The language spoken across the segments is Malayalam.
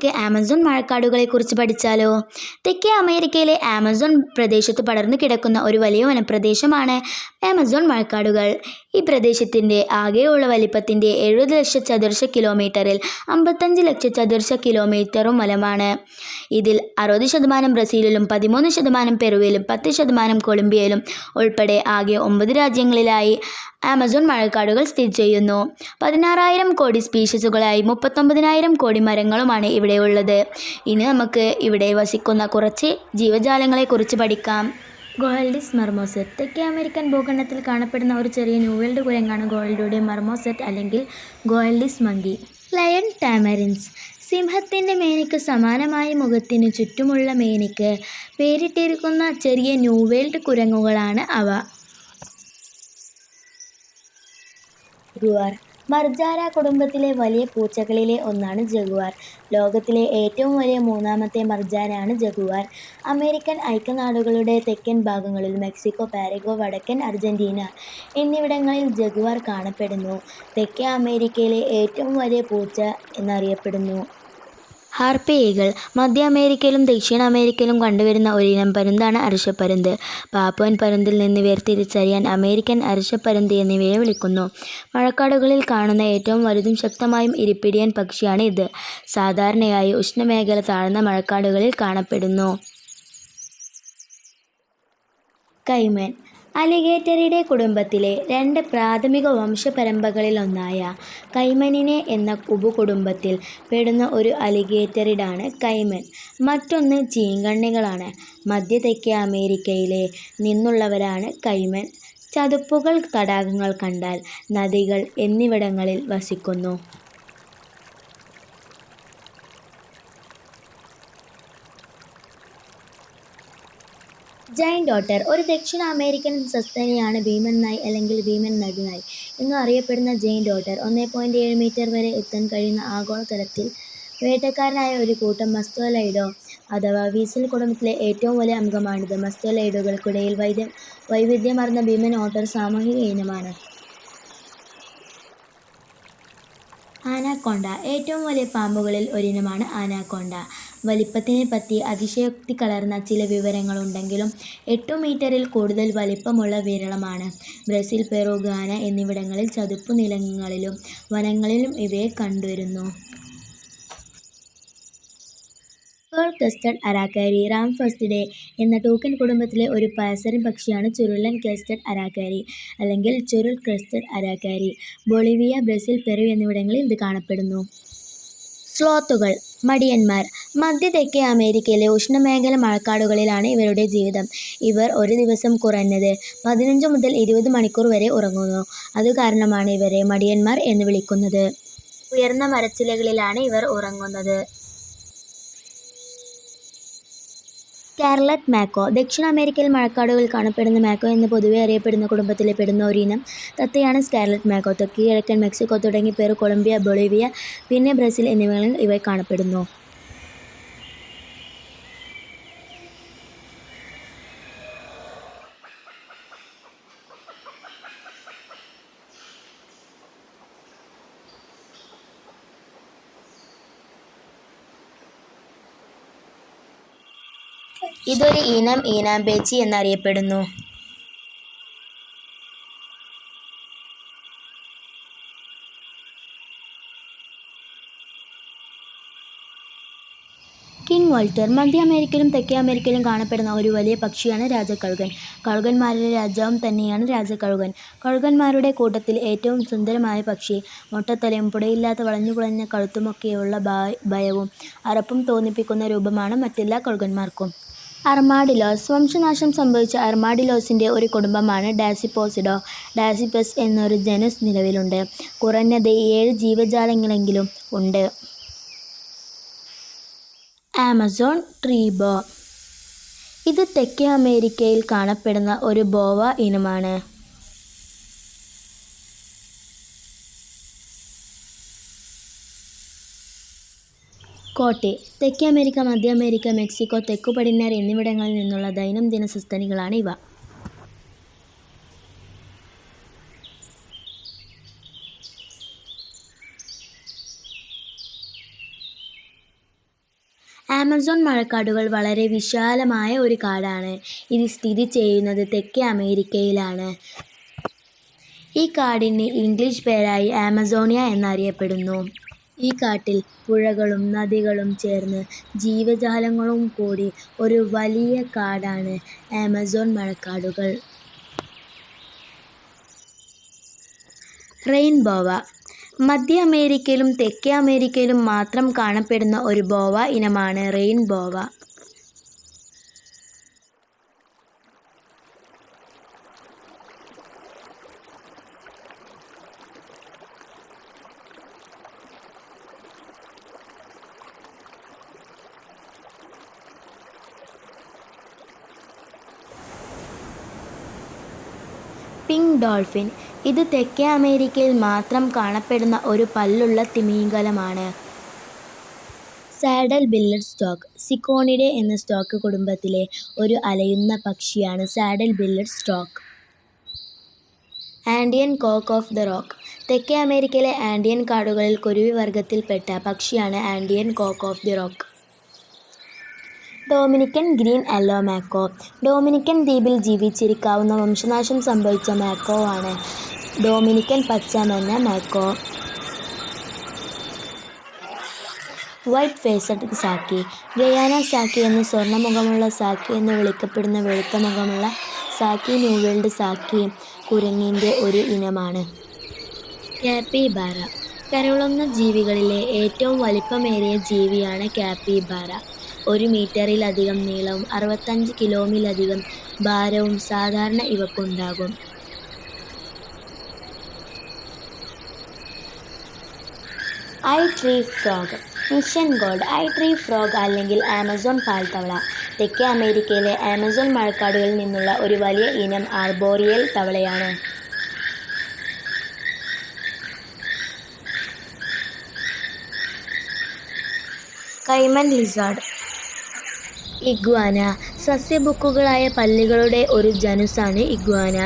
നമുക്ക് ആമസോൺ മഴക്കാടുകളെ കുറിച്ച് പഠിച്ചാലോ? തെക്കേ അമേരിക്കയിലെ ആമസോൺ പ്രദേശത്ത് പടർന്നു കിടക്കുന്ന ഒരു വലിയ വനപ്രദേശമാണ് ആമസോൺ മഴക്കാടുകൾ. ഈ പ്രദേശത്തിന്റെ ആകെയുള്ള വലിപ്പത്തിന്റെ എഴുപത് ലക്ഷം ചതുർശ കിലോമീറ്ററിൽ അമ്പത്തഞ്ച് ലക്ഷം ചതുർശ കിലോമീറ്ററും വനമാണ്. ഇതിൽ അറുപത് ശതമാനം ബ്രസീലിലും പതിമൂന്ന് ശതമാനം പെറുവിലും പത്ത് ശതമാനം കൊളംബിയയിലും ഉൾപ്പെടെ ആകെ ഒമ്പത് രാജ്യങ്ങളിലായി. ആമസോൺ മഴക്കാടുകൾ സ്ഥിതി ചെയ്യുന്നു. പതിനാറായിരം കോടി സ്പീഷീസുകളായി മുപ്പത്തൊമ്പതിനായിരം കോടി മരങ്ങളുമാണ് ഇവിടെയുള്ളത് ഇനി നമുക്ക് ഇവിടെ വസിക്കുന്ന കുറച്ച് ജീവജാലങ്ങളെക്കുറിച്ച് പഠിക്കാം. ഗോൾഡിസ് മർമോസെറ്റ് തെക്കേ അമേരിക്കൻ ഭൂഖണ്ഡത്തിൽ കാണപ്പെടുന്ന ഒരു ചെറിയ ന്യൂവേൾഡ് കുരങ്ങാണ് ഗോൾഡിയുടെ മർമോസെറ്റ് അല്ലെങ്കിൽ ഗോൾഡിസ് മങ്കി. ലയൺ ടാമറിൻസ് സിംഹത്തിന്റെ മേനിക്ക് സമാനമായ മുഖത്തിന് ചുറ്റുമുള്ള മേനിക്ക് പേരിട്ടിരിക്കുന്ന ചെറിയ ന്യൂവേൾഡ് കുരങ്ങുകളാണ് അവ. ജഗുവാർ. മർജാര കുടുംബത്തിലെ വലിയ പൂച്ചകളിലെ ഒന്നാണ് ജഗുവാർ. ലോകത്തിലെ ഏറ്റവും വലിയ മൂന്നാമത്തെ മർജാനയാണ് ജഗുവാർ. അമേരിക്കൻ ഐക്യനാടുകളുടെ തെക്കൻ ഭാഗങ്ങളിൽ മെക്സിക്കോ പാരഗോ വടക്കൻ അർജന്റീന എന്നിവിടങ്ങളിൽ ജഗുവാർ കാണപ്പെടുന്നു. തെക്കേ അമേരിക്കയിലെ ഏറ്റവും വലിയ പൂച്ച എന്നറിയപ്പെടുന്നു. ഹാർപ്പി മധ്യ അമേരിക്കയിലും ദക്ഷിണ അമേരിക്കയിലും കണ്ടുവരുന്ന ഒരിനം പരുന്താണ് അരിശപ്പരുന്ത്. പാപ്പുവൻ പരുന്തിൽ നിന്ന് വേർതിരിച്ചറിയാൻ അമേരിക്കൻ അരിശപ്പരുന്ത് എന്നിവയെ വിളിക്കുന്നു. മഴക്കാടുകളിൽ കാണുന്ന ഏറ്റവും വലുതും ശക്തമായും ഇരിപ്പിടിയൻ പക്ഷിയാണ് ഇത്. സാധാരണയായി ഉഷ്ണമേഖല താഴ്ന്ന മഴക്കാടുകളിൽ കാണപ്പെടുന്നു. കൈമൻ അലിഗേറ്ററിയുടെ കുടുംബത്തിലെ രണ്ട് പ്രാഥമിക വംശപരമ്പകളിലൊന്നായ കൈമനിനെ എന്ന ഉപകുടുംബത്തിൽ പെടുന്ന ഒരു അലിഗേറ്ററിഡാണ് കൈമൻ. മറ്റൊന്ന് ചീങ്കണ്ണികളാണ് മധ്യ തെക്കേ അമേരിക്കയിലെ നിന്നുള്ളവരാണ് കൈമൻ. ചതുപ്പുകൾ തടാകങ്ങൾ കണ്ടാൽ നദികൾ എന്നിവിടങ്ങളിൽ വസിക്കുന്നു. ജൈൻ ഡോട്ടർ ഒരു ദക്ഷിണ അമേരിക്കൻ സസ്തനിയാണ് ഭീമൻ നായ് അല്ലെങ്കിൽ ഭീമൻ നടുനായ് എന്നും അറിയപ്പെടുന്ന ജൈൻ ഡോട്ടർ ഒന്നേ പോയിന്റ് ഏഴ് മീറ്റർ വരെ എത്താൻ കഴിയുന്ന ആഗോളതലത്തിൽ വേട്ടക്കാരനായ ഒരു കൂട്ടം മസ്തോലൈഡോ അഥവാ വീസൽ കുടുംബത്തിലെ ഏറ്റവും വലിയ അംഗമാണിത്. മസ്തോലൈഡോകൾക്കിടയിൽ വൈദ്യ വൈവിധ്യമാർന്ന ഭീമൻ ഓട്ടർ സാമൂഹിക ഇനമാണ്. ആനാക്കൊണ്ട ഏറ്റവും വലിയ പാമ്പുകളിൽ ഒരിനമാണ് ആനാക്കൊണ്ട. വലിപ്പത്തിനെ പറ്റി അതിശയോക്തി കലർന്ന ചില വിവരങ്ങളുണ്ടെങ്കിലും എട്ടു മീറ്ററിൽ കൂടുതൽ വലിപ്പമുള്ള വിരളമാണ്. ബ്രസീൽ പെറു ഗാന എന്നിവിടങ്ങളിൽ ചതുപ്പു നിലങ്ങളിലും വനങ്ങളിലും ഇവയെ കണ്ടുവരുന്നു. റാം അരാക്കാരി റാംഫസ്റ്റിഡെ എന്ന ടോക്കൻ കുടുംബത്തിലെ ഒരു പാസറിൻ പക്ഷിയാണ് ചുരുളൻ കസ്റ്റഡ് അരാക്കാരി അല്ലെങ്കിൽ ചുരുൾ crested aracari. Bolivia Brazil Peru എന്നിവിടങ്ങളിൽ ഇത് കാണപ്പെടുന്നു. സ്ലോത്തുകൾ മടിയന്മാർ. മധ്യ തെക്കേ അമേരിക്കയിലെ ഉഷ്ണമേഖല മഴക്കാടുകളിലാണ് ഇവരുടെ ജീവിതം. ഇവർ ഒരു ദിവസം കുറഞ്ഞത് പതിനഞ്ച് മുതൽ ഇരുപത് മണിക്കൂർ വരെ ഉറങ്ങുന്നു. അത് കാരണമാണ് ഇവരെ മടിയന്മാർ എന്ന് വിളിക്കുന്നത്. ഉയർന്ന മരച്ചിലകളിലാണ് ഇവർ ഉറങ്ങുന്നത്. Scarlet macaw. ദക്ഷിണ അമേരിക്കയിൽ മഴക്കാടുകളിൽ കാണപ്പെടുന്ന മാക്കോ എന്ന് പൊതുവെ അറിയപ്പെടുന്ന കുടുംബത്തിലെ പെടുന്ന ഒരു ഇനം തത്തയാണ് സ്കാർലറ്റ് മാക്കോ. തെക്ക് കിഴക്കൻ മെക്സിക്കോ തുടങ്ങി പേർ കൊളംബിയ ബൊളീവിയ പിന്നെ ബ്രസീൽ എന്നിവിടങ്ങളിൽ ഇവ കാണപ്പെടുന്നു. ഇതൊരു ഇനം ഈനാമ്പേച്ചി എന്നറിയപ്പെടുന്നു. കിങ് വോൾട്ടർ മധ്യ അമേരിക്കയിലും തെക്കേ അമേരിക്കയിലും കാണപ്പെടുന്ന ഒരു വലിയ പക്ഷിയാണ് രാജകഴുകൻ. കഴുകന്മാരിലെ രാജാവും തന്നെയാണ് രാജകഴുകൻ. കഴുകന്മാരുടെ കൂട്ടത്തിൽ ഏറ്റവും സുന്ദരമായ പക്ഷി മുട്ടത്തലയും പുടയില്ലാത്ത വളഞ്ഞു കുളഞ്ഞ കഴുത്തുമൊക്കെയുള്ള ഭയവും അറപ്പും തോന്നിപ്പിക്കുന്ന രൂപമാണ് മറ്റെല്ലാ കഴുകന്മാർക്കും. അർമാഡിലോസ്. വംശനാശം സംഭവിച്ച അർമാഡിലോസിന്റെ ഒരു കുടുംബമാണ് ഡാസിപ്പോസിഡോ. ഡാസിപ്പസ് എന്നൊരു ജനുസ് നിലവിലുണ്ട്. കുറഞ്ഞത് ഏഴ് ജീവജാലങ്ങളെങ്കിലും ഉണ്ട്. Amazon tree boa. ഇത് തെക്കേ അമേരിക്കയിൽ കാണപ്പെടുന്ന ഒരു ബോവ ഇനമാണ്. കോട്ടെ തെക്കേ അമേരിക്ക മധ്യ അമേരിക്ക മെക്സിക്കോ തെക്കു പടിഞ്ഞാറ് എന്നിവിടങ്ങളിൽ നിന്നുള്ള ദൈനംദിന സസ്തനികളാണ് ഇവ. ആമസോൺ മഴക്കാടുകൾ വളരെ വിശാലമായ ഒരു കാടാണ്. ഇത് സ്ഥിതി ചെയ്യുന്നത് തെക്കേ അമേരിക്കയിലാണ്. ഈ കാടിന് ഇംഗ്ലീഷ് പേരായി ആമസോണിയ എന്നറിയപ്പെടുന്നു. ഈ കാട്ടിൽ പുഴകളും നദികളും ചേർന്ന് ജീവജാലങ്ങളും കൂടി ഒരു വലിയ കാടാണ് ആമസോൺ മഴക്കാടുകൾ. റെയിൻബോവ. മധ്യ അമേരിക്കയിലും തെക്കേ അമേരിക്കയിലും മാത്രം കാണപ്പെടുന്ന ഒരു ബോവ ഇനമാണ് റെയിൻബോവ. Pink dolphin. ഇത് തെക്കേ അമേരിക്കയിൽ മാത്രം കാണപ്പെടുന്ന ഒരു പല്ലുള്ള തിമിംഗലമാണ്. Saddle billed stock. സിക്കോണിഡെ എന്ന സ്റ്റോക്ക് കുടുംബത്തിലെ ഒരു അലയുന്ന പക്ഷിയാണ് saddle billed stork. Andean cock of the rock. തെക്കേ അമേരിക്കയിലെ ആൻഡിയൻ കാടുകളിൽ കുരുവി വർഗത്തിൽപ്പെട്ട പക്ഷിയാണ് Andean cock of the rock. Dominican green yellow macaw. Dominican ദ്വീപിൽ ജീവിച്ചിരിക്കാവുന്ന വംശനാശം സംഭവിച്ച മാക്കോ ആണ്. Dominican പച്ചമെന്ന macaw. White faced saki. Guyana saki എന്ന സ്വർണമുഖമുള്ള സാക്കി എന്ന് വിളിക്കപ്പെടുന്ന വെളുത്ത മുഖമുള്ള സാക്കി ന്യൂ വേൾഡ് സാക്കി കുരങ്ങിന്റെ ഒരു ഇനമാണ്. കാപ്പിബാറ കരളുന്ന ജീവികളിലെ ഏറ്റവും വലിപ്പമേറിയ ജീവിയാണ് കാപ്പിബാറ ഒരു മീറ്ററിലധികം നീളവും അറുപത്തഞ്ച് കിലോമിലധികം ഭാരവും സാധാരണ ഇവക്കുണ്ടാകും. Eye tree frog mission gold eye tree frog അല്ലെങ്കിൽ ആമസോൺ പാൽത്തവള. തെക്കേ അമേരിക്കയിലെ ആമസോൺ മഴക്കാടുകളിൽ നിന്നുള്ള ഒരു വലിയ ഇനം ആർബോറിയൽ തവളയാണ്. Caiman lizard iguana. സസ്യബുക്കുകളായ പല്ലുകളുടെ ഒരു ജനുസാണ് ഇഗ്വാന.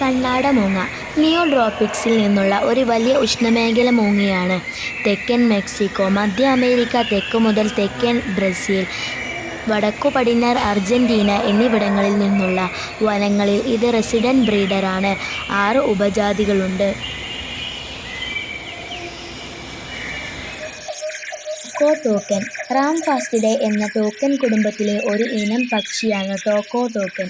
കണ്ണാട മൂങ്ങ. നിയോഡ്രോപിക്സിൽ നിന്നുള്ള ഒരു വലിയ ഉഷ്ണമേഖല മൂങ്ങയാണ്. തെക്കൻ മെക്സിക്കോ മധ്യ അമേരിക്ക തെക്ക് മുതൽ തെക്കൻ ബ്രസീൽ വടക്കു പടിഞ്ഞാറ് അർജന്റീന എന്നിവിടങ്ങളിൽ നിന്നുള്ള വനങ്ങളിൽ ഇത് റെസിഡന്റ് ബ്രീഡറാണ്. ആറ് ഉപജാതികളുണ്ട്. ടോക്കോ ടോക്കൻ റാം ഫാസ്റ്റിഡെ എന്ന ടോക്കൻ കുടുംബത്തിലെ ഒരു ഇനം പക്ഷിയാണ് ടോക്കോ ടോക്കൻ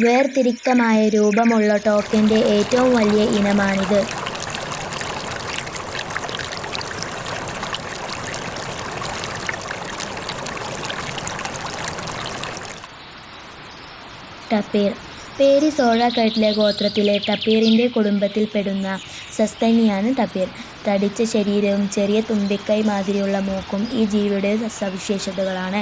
വേർതിരിക്തമായ രൂപമുള്ള ടോക്കന്റെ ഏറ്റവും വലിയ ഇനമാണിത്. ടപ്പീർ. പേരിസോഴക്കെട്ടിലെ ഗോത്രത്തിലെ ടപ്പീറിന്റെ കുടുംബത്തിൽപ്പെടുന്ന സസ്തനിയാണ് ടപ്പീർ. തടിച്ച ശരീരവും ചെറിയ തുമ്പിക്കൈ മാതിരിയുള്ള മൂക്കും ഈ ജീവിയുടെ സവിശേഷതകളാണ്.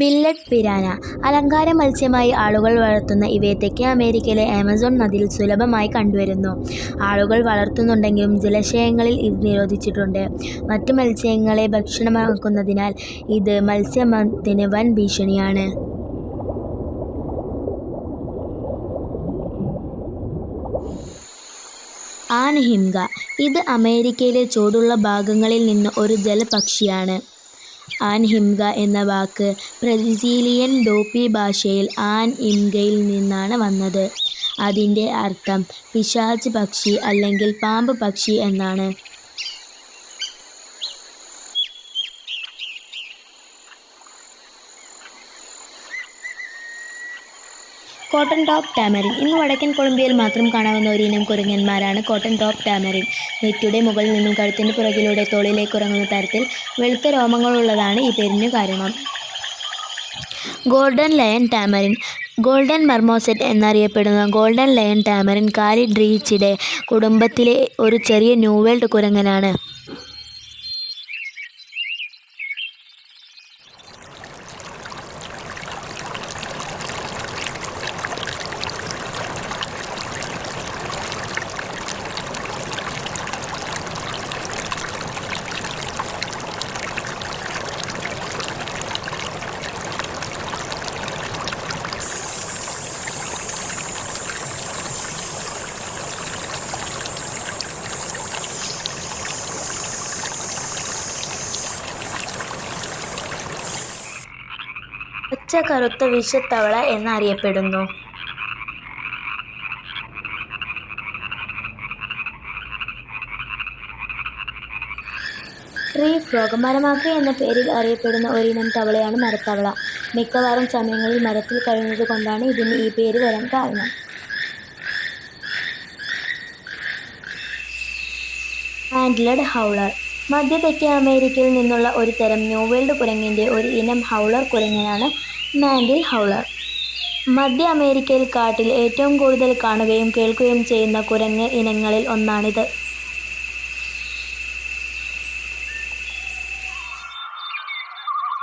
Bellied piranha. അലങ്കാര മത്സ്യമായി ആളുകൾ വളർത്തുന്ന ഇവയെ തെക്കേ അമേരിക്കയിലെ ആമസോൺ നദിയിൽ സുലഭമായി കണ്ടുവരുന്നു. ആളുകൾ വളർത്തുന്നുണ്ടെങ്കിലും ജലാശയങ്ങളിൽ ഇത് നിരോധിച്ചിട്ടുണ്ട്. മറ്റു മത്സ്യങ്ങളെ ഭക്ഷണമാക്കുന്നതിനാൽ ഇത് മത്സ്യമത്തിന് വൻ ഭീഷണിയാണ്. ആൻഹിംഗ ഇത് അമേരിക്കയിലെ ചൂടുള്ള ഭാഗങ്ങളിൽ നിന്ന് ഒരു ജലപക്ഷിയാണ്. ആൻഹിംഗ എന്ന വാക്ക് ബ്രസീലിയൻ ഡോപ്പി ഭാഷയിൽ ആൻ ഇംഗയിൽ നിന്നാണ് വന്നത്. അതിന്റെ അർത്ഥം പിശാച് പക്ഷി അല്ലെങ്കിൽ പാമ്പ് പക്ഷി എന്നാണ്. കോട്ടൺ ടോപ്പ് ടാമറിൻ ഇന്ന് വടക്കൻ കൊളംബിയയിൽ മാത്രം കാണാവുന്ന ഒരു ഇനം കുരങ്ങന്മാരാണ് കോട്ടൺ ടോപ്പ് ടാമറിൻ നെറ്റിയുടെ മുകളിൽ നിന്നും കഴുത്തിന്റെ പുറകിലൂടെ തോളിലേക്ക് ഉറങ്ങുന്ന തരത്തിൽ വെളുത്ത രോമങ്ങളുള്ളതാണ് ഈ പേരിന് കാരണം. Golden lion tamarin golden marmoset എന്നറിയപ്പെടുന്ന ഗോൾഡൻ ലയൺ ടാമറിൻ കാരി ഡ്രീച്ചിടെ കുടുംബത്തിലെ ഒരു ചെറിയ ന്യൂവേൾഡ് കുരങ്ങനാണ്. കറുത്ത വിഷത്തവള എന്നറിയപ്പെടുന്നു. ട്രീ ഫ്രോഗ് മരമാക്രി എന്ന പേരിൽ അറിയപ്പെടുന്ന ഒരിനം തവളയാണ് മരത്തവള. മിക്കവാറും സമയങ്ങളിൽ മരത്തിൽ കഴിയുന്നത് കൊണ്ടാണ് ഇതിന് ഈ പേര് വരാൻ കാരണം. Mantled howler. മധ്യ തെക്കേ അമേരിക്കയിൽ നിന്നുള്ള ഒരു തരം ന്യൂ വേൾഡ് കുരങ്ങിന്റെ ഒരു ഇനം ഹൗളർ കുരങ്ങനാണ് മാൻഡിൽ ഹൗളർ. മധ്യ അമേരിക്കയിൽ കാട്ടിൽ ഏറ്റവും കൂടുതൽ കാണുകയും കേൾക്കുകയും ചെയ്യുന്ന കുരങ്ങ് ഇനങ്ങളിൽ ഒന്നാണിത്.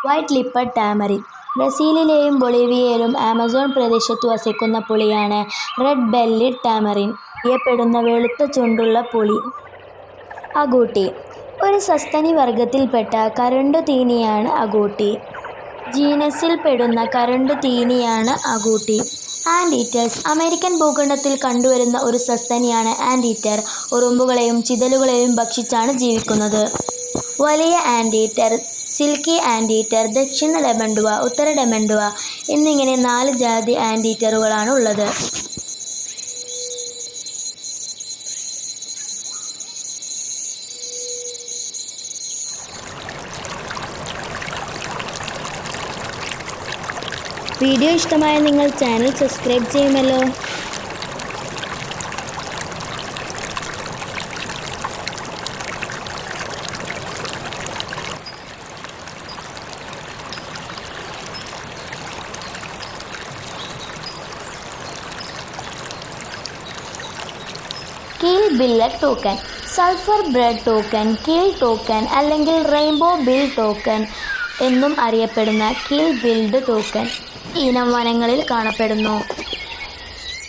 വൈറ്റ് ലിപ്പഡ് ടാമറിൻ ബ്രസീലിലെയും ബൊളീവിയയിലും ആമസോൺ പ്രദേശത്ത് വസിക്കുന്ന പുളിയാണ് റെഡ് ബെല്ലി ടാമറിൻ. അറിയപ്പെടുന്ന വെളുത്ത ചുണ്ടുള്ള പുളി. അഗൂട്ടി. ഒരു സസ്തനി വർഗത്തിൽപ്പെട്ട കരണ്ടു തീനിയാണ് അഗൂട്ടി. ജീനസിൽ പെടുന്ന കരണ്ട് തീനിയാണ് അഗൂട്ടി. ആൻഡ് ഈറ്റേഴ്സ് അമേരിക്കൻ ഭൂഖണ്ഡത്തിൽ കണ്ടുവരുന്ന ഒരു സസ്തനിയാണ് ആൻഡീറ്റർ. ഉറുമ്പുകളെയും ചിതലുകളെയും ഭക്ഷിച്ചാണ് ജീവിക്കുന്നത്. വലിയ ആൻഡീറ്റർ സിൽക്കി ആൻഡ് ഈറ്റർ ദക്ഷിണ ഡെമൻഡുവ ഉത്തര ഡെമൻഡുവ എന്നിങ്ങനെ നാല് ജാതി ആൻഡ് ഈറ്ററുകളാണ് ഉള്ളത് വീഡിയോ ഇഷ്ടമായ നിങ്ങൾ ചാനൽ സബ്സ്ക്രൈബ് ചെയ്യുമല്ലോ. Keel billed toucan sulphur breasted toucan keel toucan അല്ലെങ്കിൽ റെയിൻബോ ബിൽ ടോക്കൺ എന്നും അറിയപ്പെടുന്ന കീൽ ബിൽഡ് ടോക്കൻ ഇനം വനങ്ങളിൽ കാണപ്പെടുന്നു.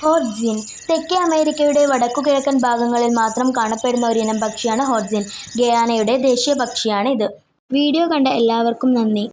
ഹോർജിൻ തെക്കേ അമേരിക്കയുടെ വടക്കുകിഴക്കൻ ഭാഗങ്ങളിൽ മാത്രം കാണപ്പെടുന്ന ഒരു ഇനം പക്ഷിയാണ് ഹോർജിൻ ഗയാനയുടെ ദേശീയ പക്ഷിയാണ് ഇത് വീഡിയോ കണ്ട എല്ലാവർക്കും നന്ദി.